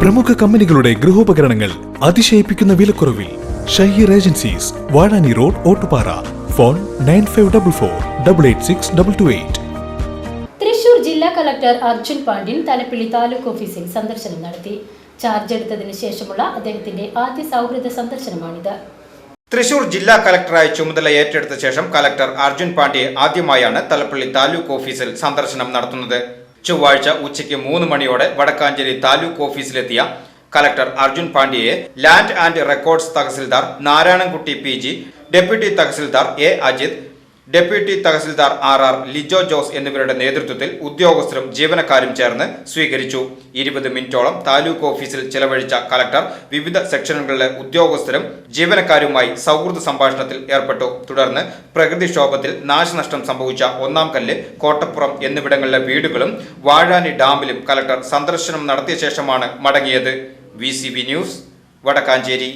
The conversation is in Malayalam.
പ്രമുഖ കമ്പനികളുടെ ഗൃഹോപകരണങ്ങൾ അതിശയിപ്പിക്കുന്ന വിലക്കുറവിൽ Shaheer agencies Vazhani road Ottupara. Phone nine five double four double eight six double two eight. Thrissur ജില്ലാ കളക്ടർ അർജുൻ പാണ്ഡ്യൻ തലപ്പിള്ളി താലൂക്ക് ഓഫീസിൽ സന്ദർശനം നടത്തി. ചാർജ് എടുത്തതിന് ശേഷമുള്ള അദ്ദേഹത്തിന്റെ ആദ്യ സൗഹൃദ സന്ദർശനമാണിത്. തൃശൂർ ജില്ലാ കലക്ടറായി ചുമതല ഏറ്റെടുത്ത ശേഷം കലക്ടർ അർജുൻ പാണ്ഡ്യെ ആദ്യമായാണ് തലപ്പള്ളി താലൂക്ക് ഓഫീസിൽ സന്ദർശനം നടത്തുന്നത്. ചൊവ്വാഴ്ച ഉച്ചയ്ക്ക് മൂന്ന് മണിയോടെ വടക്കാഞ്ചേരി താലൂക്ക് ഓഫീസിലെത്തിയ collector Arjun പാണ്ഡ്യയെ land and records tahsildar Narayanankutty P deputy tahsildar A Ajith deputy tahsildar R R Lijo Jose എന്നിവരുടെ നേതൃത്വത്തിൽ ഉദ്യോഗസ്ഥരും ജീവനക്കാരും ചേർന്ന് സ്വീകരിച്ചു. ഇരുപത് മിനിറ്റോളം താലൂക്ക് ഓഫീസിൽ ചെലവഴിച്ച കലക്ടർ വിവിധ സെക്ഷനുകളിലെ ഉദ്യോഗസ്ഥരും ജീവനക്കാരുമായി സൗഹൃദ സംഭാഷണത്തിൽ ഏർപ്പെട്ടു. തുടർന്ന് പ്രകൃതിക്ഷോഭത്തിൽ നാശനഷ്ടം സംഭവിച്ച ഒന്നാം കല്ല് കോട്ടപ്പുറം എന്നിവിടങ്ങളിലെ വീടുകളും വാഴാനി ഡാമിലും കലക്ടർ സന്ദർശനം നടത്തിയ ശേഷമാണ് മടങ്ങിയത്. V news Vadakkanchery.